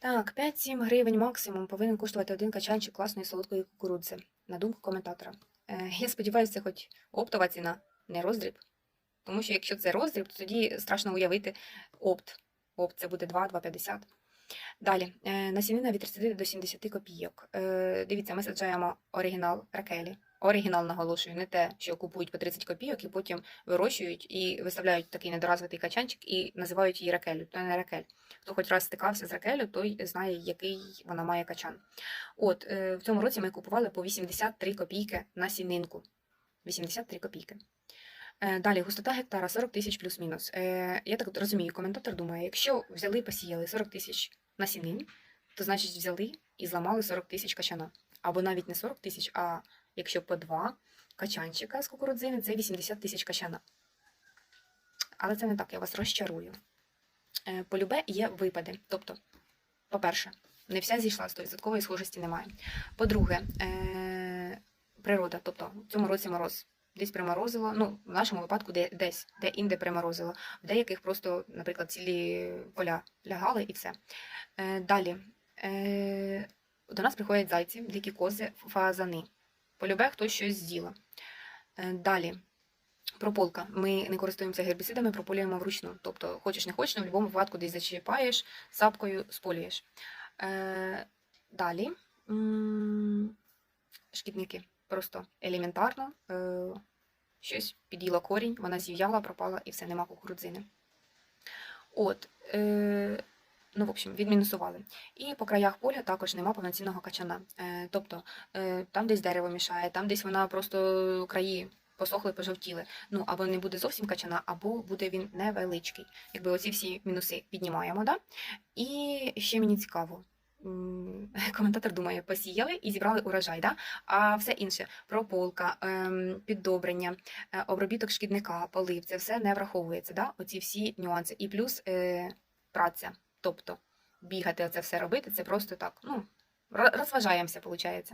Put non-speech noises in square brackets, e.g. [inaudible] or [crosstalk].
Так, 5-7 гривень максимум повинен коштувати один качанчик класної солодкої кукурудзи, на думку коментатора. Е, я сподіваюся, хоч оптова ціна, не роздріб. Тому що якщо це роздріб, то тоді страшно уявити опт. Опт це буде 2-2,50. Далі, е, насінина від 30 до 70 копійок. Е, дивіться, ми саджаємо оригінал ракелі. Оригінал наголошую, не те, що купують по 30 копійок і потім вирощують і виставляють такий недоразвитий качанчик і називають її ракелю. Це не ракель. Хто хоч раз стикався з ракелю, той знає, який вона має качан. От е, в цьому році ми купували по 83 копійки на сінинку. 83 копійки. Е, Далі густота гектара 40 тисяч плюс-мінус. Е, Я так розумію, коментатор думає, якщо взяли посіяли 40 тисяч насінин, то значить взяли і зламали 40 тисяч качана. Або навіть не 40 тисяч, а якщо по два качанчика з кукурудзини, це 80 тисяч качана. Але це не так, я вас розчарую. Е, Полюбе є випади. Тобто, по-перше, не вся зійшла 100% схожості немає. По-друге, е, природа, тобто в цьому році мороз. Десь приморозило, ну, в нашому випадку де, десь, де інде приморозило. В деяких просто, наприклад, цілі поля лягали і все. Е, далі. Е, до нас приходять зайці, дикі кози, фазани. Полюбе хтось щось з'їла. Е, далі. Прополка. Ми не користуємося гербіцидами, прополюємо вручну. Тобто, хочеш не хочеш, в будь-якому випадку десь зачіпаєш, сапкою сполюєш. Е, далі. Шкідники. Просто елементарно. Е, щось під'їла корінь, вона зів'яла, пропала і все, нема кукурудзини. От. Ну, в общем, відмінусували. І по краях поля також нема повноцінного качана. Е, тобто е, там десь дерево мішає, там десь вона просто краї посохли, пожовтіли. Ну, або не буде зовсім качана, або буде він невеличкий. Якби оці всі мінуси піднімаємо, да? І ще мені цікаво. [laughs] Коментатор думає, посіяли і зібрали урожай, да? а все інше прополка, ем, піддобрення, е, обробіток шкідника, полив, це все не враховується. Да? Оці всі нюанси. І плюс праця. Тобто бігати оце все робити, це просто так. ну, ро- Розважаємося, виходить.